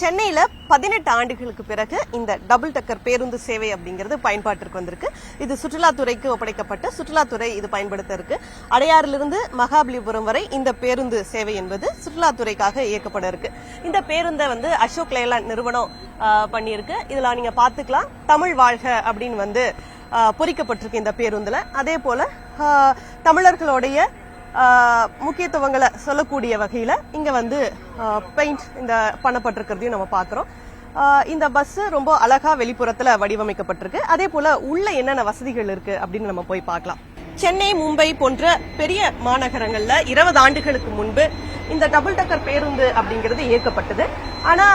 சென்னையில் பதினெட்டு ஆண்டுகளுக்கு பிறகு இந்த டபுள் டக்கர் பேருந்து சேவை அப்படிங்கிறது பயன்பாட்டிற்கு வந்திருக்கு. இது சுற்றுலாத்துறைக்கு ஒப்படைக்கப்பட்டு சுற்றுலாத்துறை இது பயன்படுத்த இருக்கு. அடையாறிலிருந்து மகாபலிபுரம் வரை இந்த பேருந்து சேவை என்பது சுற்றுலாத்துறைக்காக இயக்கப்பட இருக்கு. இந்த பேருந்தை வந்து அசோக் லேலாண்ட் நிறுவனம் பண்ணியிருக்கு. இதில் நீங்க பாத்துக்கலாம் தமிழ் வாழ்க அப்படின்னு வந்து பொறிக்கப்பட்டிருக்கு இந்த பேருந்துல. அதே போல தமிழர்களுடைய முக்கியத்துவங்களை சொல்லக்கூடிய வகையில இங்க வந்து பெயிண்ட் இந்த பண்ணப்பட்டிருக்கிறதையும் நம்ம பார்க்குறோம். ஆஹ் இந்த பஸ் ரொம்ப அழகா வெளிப்புறத்துல வடிவமைக்கப்பட்டிருக்கு. அதே போல உள்ள என்னென்ன வசதிகள் இருக்கு அப்படின்னு நம்ம போய் பார்க்கலாம். சென்னை மும்பை போன்ற பெரிய மாநகரங்கள்ல இருபது ஆண்டுகளுக்கு முன்பு இந்த டபுள் டக்கர் பேருந்து அப்படிங்கிறது இயக்கப்பட்டது. ஆனா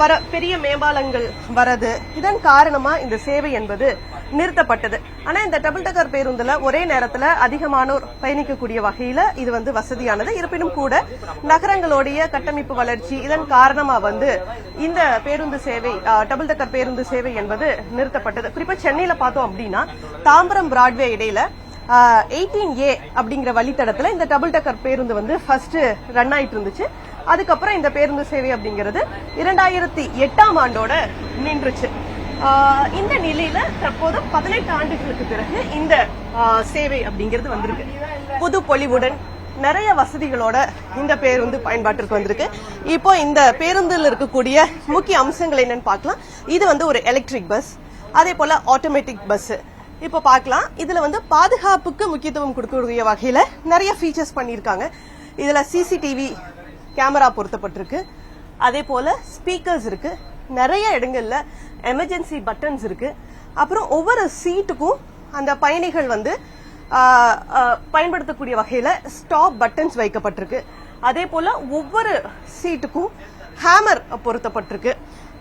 வர பெரிய மேம்பாலங்கள் வரது இதன் காரணமா இந்த சேவை என்பது நிறுத்தப்பட்டது. ஆனா இந்த டபுள் டக்கர் பேருந்துல ஒரே நேரத்துல அதிகமானோர் பயணிக்கக்கூடிய வகையில இது வந்து வசதியானது. இருப்பினும் கூட நகரங்களுடைய கட்டமைப்பு வளர்ச்சி இதன் காரணமா வந்து இந்த பேருந்து சேவை டபுள் டக்கர் பேருந்து சேவை என்பது நிறுத்தப்பட்டது. குறிப்பா சென்னையில பார்த்தோம் அப்படின்னா தாம்பரம் பிராட்வே இடையில எயிட்டீன் ஏ அப்படிங்கிற வழித்தடத்துல இந்த டபுள் டக்கர் பேருந்து வந்து ஃபர்ஸ்ட் ரன் ஆயிட்டு இருந்துச்சு அதுக்கப்புறம் இந்த பேருந்து சேவை அப்படிங்கிறது இரண்டாயிரத்தி எட்டாம் ஆண்டோட நின்றுச்சு. இந்த நிலையில தற்போது பதினெட்டு ஆண்டுகளுக்கு பிறகு இந்த சேவை அப்படிங்கிறது வந்திருக்கு. புது பொலிவுடன் நிறைய வசதிகளோட இந்த பேருந்து பயன்பாட்டிற்கு வந்திருக்கு. இப்போ இந்த பேருந்தில் இருக்கக்கூடிய முக்கிய அம்சங்கள் என்னன்னு பார்க்கலாம். இது வந்து ஒரு எலக்ட்ரிக் பஸ் அதே போல ஆட்டோமேட்டிக் பஸ் இப்போ பார்க்கலாம். இதுல வந்து பாதுகாப்புக்கு முக்கியத்துவம் கொடுக்கக்கூடிய வகையில நிறைய ஃபீச்சர்ஸ் பண்ணியிருக்காங்க. இதுல சிசிடிவி கேமரா பொருத்தப்பட்டிருக்கு. அதே போல ஸ்பீக்கர்ஸ் இருக்கு. நிறைய இடங்கள்ல எமர்ஜென்சி பட்டன்ஸ் இருக்கு. அப்புறம் ஒவ்வொரு சீட்டுக்கும் அந்த பயணிகள் வந்து பயன்படுத்தக்கூடிய வகையில ஸ்டாப் பட்டன்ஸ் வைக்கப்பட்டிருக்கு. அதே போல ஒவ்வொரு சீட்டுக்கும் ஹேமர் பொருத்தப்பட்டிருக்கு.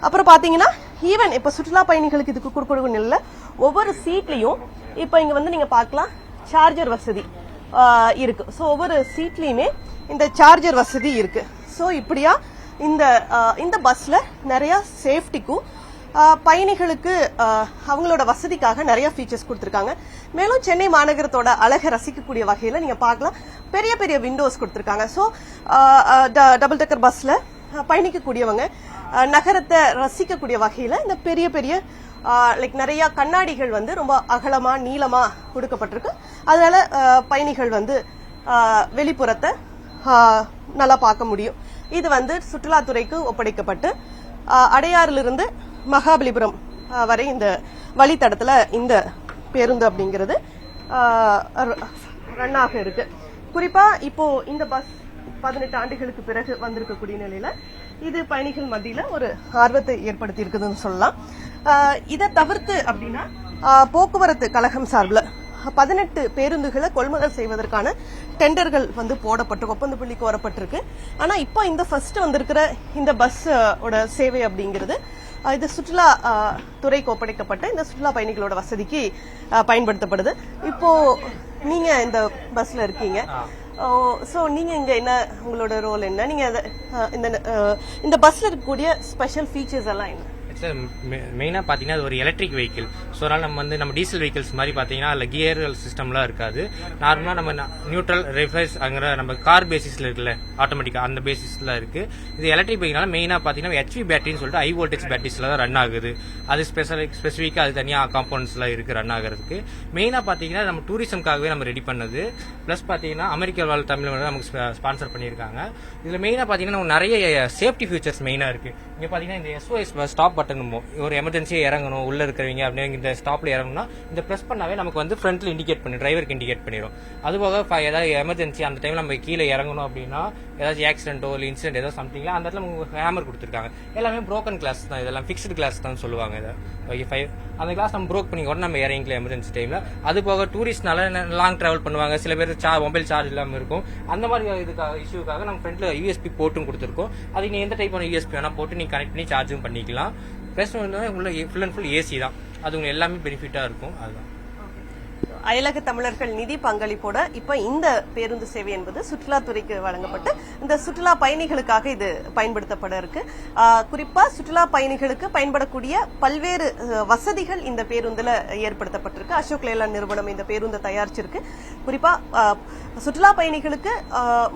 அப்புறம் பாத்தீங்கன்னா ஈவன் இப்ப சுற்றுலா பயணிகளுக்கு இதுக்கு கொடுக்கணும் இல்லை ஒவ்வொரு சீட்லயும் இப்ப இங்க வந்து நீங்க பார்க்கலாம் சார்ஜர் வசதி இருக்கு. ஸோ ஒவ்வொரு சீட்லயுமே இந்த சார்ஜர் வசதி இருக்கு. ஸோ இப்படியா இந்த இந்த பஸ்ல நிறைய சேஃப்டிக்கும் பயணிகளுக்கு அவங்களோட வசதிக்காக நிறைய ஃபீச்சர்ஸ் கொடுத்துருக்காங்க. மேலும் சென்னை மாநகரத்தோட அழகை ரசிக்கக்கூடிய வகையில நீங்க பார்க்கலாம். பெரிய பெரிய விண்டோஸ் கொடுத்துருக்காங்க. ஸோ டபுள் டெக்கர் பஸ்ல பயணிக்கக்கூடியவங்க நகரத்தை ரசிக்கக்கூடிய வகையில இந்த பெரிய பெரிய லைக் நிறைய கண்ணாடிகள் வந்து ரொம்ப அகலமா நீளமா கொடுக்கப்பட்டிருக்கு. அதனால பயணிகள் வந்து வெளிப்புறத்தை நல்லா பார்க்க முடியும். இது வந்து சுற்றுலாத்துறைக்கு ஒப்படைக்கப்பட்டு அடையாறிலிருந்து மகாபலிபுரம் வரை இந்த வழித்தடத்துல இந்த பேருந்து அப்படிங்கிறது ரன்னாக இருக்குது இருக்கு. குறிப்பா இப்போ இந்த பஸ் பதினெட்டு ஆண்டுகளுக்கு பிறகு வந்திருக்கக்கூடிய நிலையில இது பயணிகள் மத்தியில ஒரு ஆர்வத்தை ஏற்படுத்தி இருக்குதுன்னு சொல்லலாம் இதை தவிர்த்து அப்படின்னா போக்குவரத்து கழகம் சார்பில் பதினெட்டு பேருந்துகளை கொள்முதல் செய்வதற்கான டெண்டர்கள் வந்து போடப்பட்டு ஒப்பந்த புள்ளிக்கு வரப்பட்டிருக்கு. ஆனா இப்போ இந்த ஃபர்ஸ்ட் வந்திருக்கிற இந்த பஸ் சேவை அப்படிங்கிறது இது சுற்றுலா துறைக்கு ஒப்படைக்கப்பட்ட இந்த சுற்றுலா பயணிகளோட வசதிக்கு பயன்படுத்தப்படுது. இப்போ நீங்க இந்த பஸ்ல இருக்கீங்க. சோ நீங்க இங்க என்ன உங்களோட ரோல் என்ன? நீங்க அத, இந்த இந்த பஸ்ல இருக்கக்கூடிய ஸ்பெஷல் ஃபீச்சர்ஸ் எல்லாம் என்ன? சார் மெயினாக பார்த்தீங்கன்னா அது ஒரு எலக்ட்ரிக் வெஹிக்கிள் ஸோ அதனால் நம்ம வந்து நம்ம டீசல் வெஹிக்கிள்ஸ் மாதிரி பார்த்தீங்கன்னா அதில் கியர் சிஸ்டம்லாம் இருக்காது. நார்மலாக நம்ம நியூட்ரல் ரிஃபர்ஸ் அங்கிற நம்ம கார் பேசிஸில் இருக்குல்ல ஆட்டோமேட்டிக்காக அந்த பேசிஸில் இருக்குது இது எலக்ட்ரிக் பைக்னால மெயினாக பார்த்தீங்கன்னா ஹெச்வி பேட்டரின்னு சொல்லிட்டு ஹை வோல்டேஜ் பேட்டரிஸில் தான் ரன் ஆகுது. அது ஸ்பெஷல் ஸ்பெசிஃபிக்காக அது தனியாக காம்பவுண்ட்ஸ்லாம் இருக்குது ரன் ஆகிறதுக்கு. மெயினாக பார்த்தீங்கன்னா நம்ம டூரிசம்காகவே நம்ம ரெடி பண்ணது. ப்ளஸ் பார்த்தீங்கன்னா அமெரிக்கா வாழ் தமிழ் நமக்கு ஸ்பான்சர் பண்ணியிருக்காங்க. இதில் மெயினாக பார்த்தீங்கன்னா நிறைய சேஃப்டி ஃபியூச்சர்ஸ் மெயினாக இருக்குது இங்கே பார்த்தீங்கன்னா இந்த எஸ்ஓஎஸ் ஸ்டாப் பட்டன் ஒரு எமர்ஜென்சியாக இறங்கணும் உள்ளே இருக்கிறவங்க அப்படின்னு இந்த ஸ்டாப்பில் இறங்கணும்னா இந்த ப்ரெஸ் பண்ணாவே நமக்கு வந்து ஃப்ரண்ட்ல இண்டிகேட் பண்ணி டிரைவருக்கு இண்டிகேட் பண்ணிடும் அதுபோக ஏதாவது எமர்ஜென்சி அந்த டைமில் நம்ம கீழே இறங்கணும் அப்படின்னா ஏதாச்சும் ஆக்சிடென்ட்டோ இல்லை இன்சிடென்ட் ஏதோ சம்திங்ல அந்த இடத்துல நமக்கு ஹேமர் கொடுத்துருக்காங்க. எல்லாமே ப்ரோக்கன் கிளாஸ் தான் இதெல்லாம் ஃபிக்ஸ்டு கிளாஸ் தான் சொல்லுவாங்க இதை. ஓகே ஃபைவ் அந்த கிளாஸ் நம்ம ப்ரோக் பண்ணி கூட நம்ம இறங்கிக்கலாம் எமர்ஜென்சி டைமில் அது போக டூரிஸ்ட்னால லாங் டிராவல் பண்ணுவாங்க. சில பேர் சா மொபைல் சார்ஜ் இல்லாமல் இருக்கும். அந்த மாதிரி இதுக்காக இஷ்யூக்காக நம்ம ஃப்ரண்ட்ல யூஎஸ்பி போட்டும் கொடுத்துருக்கோம். அதுக்கு நீ எந்த டைப்பான யூஎஸ்பி வேணால் போட்டு நீ கனெக்ட் பண்ணி சார்ஜும் பண்ணிக்கலாம். ப்ளஸ் வந்து உள்ள ஃபுல் அண்ட் ஃபுல் ஏசி தான். அது உங்களுக்கு எல்லாமே பெனிஃபிட்டாக இருக்கும். அதுதான். அயலக தமிழர்கள் நிதி பங்களிப்போட இப்ப இந்த பேருந்து சேவை என்பது சுற்றுலாத்துறைக்கு வழங்கப்பட்டு இந்த சுற்றுலா பயணிகளுக்காக இது பயன்படுத்தப்பட இருக்கு. ஆஹ் குறிப்பா சுற்றுலா பயணிகளுக்கு பயன்படக்கூடிய பல்வேறு வசதிகள் இந்த பேருந்துல ஏற்படுத்தப்பட்டிருக்கு. அசோக் லேலாண்ட் நிறுவனம் இந்த பேருந்தை தயாரிச்சிருக்கு. குறிப்பா சுற்றுலா பயணிகளுக்கு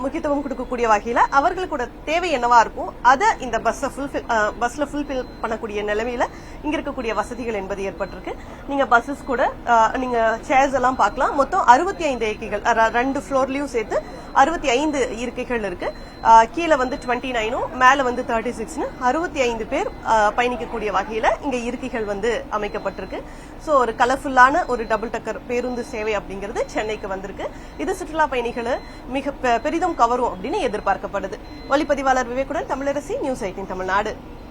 முக்கியத்துவம் கொடுக்கக்கூடிய வகையில அவர்களுக்கு தேவை என்னவா இருக்கும் அதை இந்த பஸ்ஸை ஃபுல்ஃபில் பஸ்ல ஃபுல்ஃபில் பண்ணக்கூடிய நிலைமையில இங்க இருக்கக்கூடிய வசதிகள் என்பது ஏற்பட்டிருக்கு. நீங்க பஸ்ஸஸ் கூட ஆஹ், நீங்க சேர்ஸ் எல்லாம் பார்க்கலாம். மொத்தம் அறுபத்தி ஐந்து இருக்கைகள் ரெண்டு ஃப்ளோர்லயும் சேர்த்து அறுபத்தி ஐந்து இருக்கைகள் இருக்கு. கீழே வந்து டுவெண்ட்டி நைனும் மேல வந்து தேர்ட்டி சிக்ஸ்னு அறுபத்தி ஐந்து பேர் பயணிக்கக்கூடிய வகையில இங்க இருக்கைகள் வந்து அமைக்கப்பட்டிருக்கு. சோ ஒரு கலர்ஃபுல்லான ஒரு டபுள் டக்கர் பேருந்து சேவை அப்படிங்கிறது சென்னைக்கு வந்திருக்கு. இது சுற்றுலா பயணிகளை மிக பெரிதும் கவரும் அப்படின்னு எதிர்பார்க்கப்படுது. ஒளிப்பதிவாளர் விவேக்குடன் தமிழரசி நியூஸ் எயிட்டின் தமிழ்நாடு.